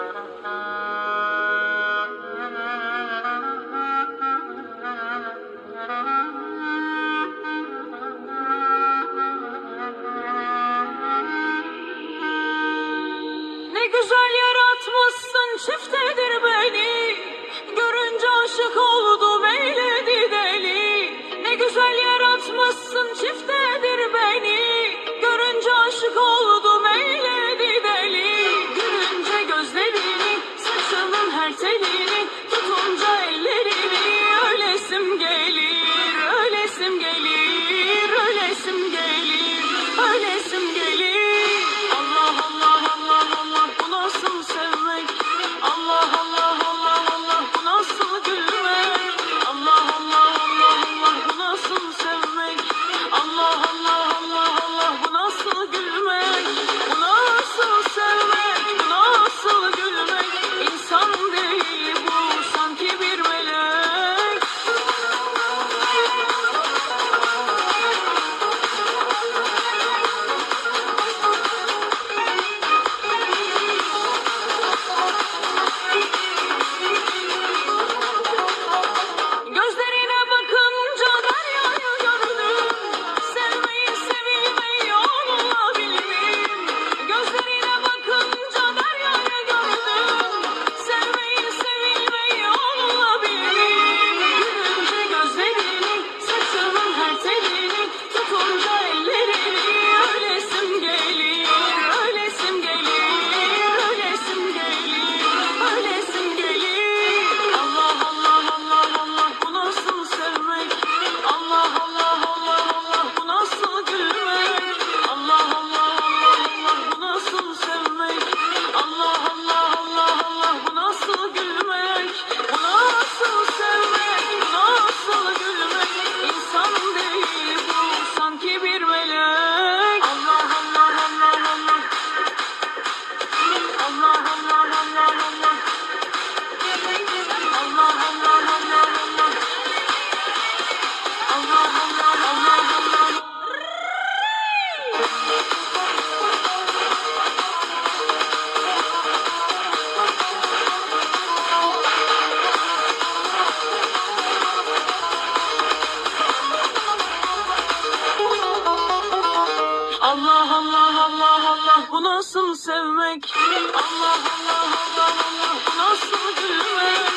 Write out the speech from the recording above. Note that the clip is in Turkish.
Ne güzel yaratmışsın çifte. nasıl sevmek? Allah Allah Allah Allah. Nasıl gülmek?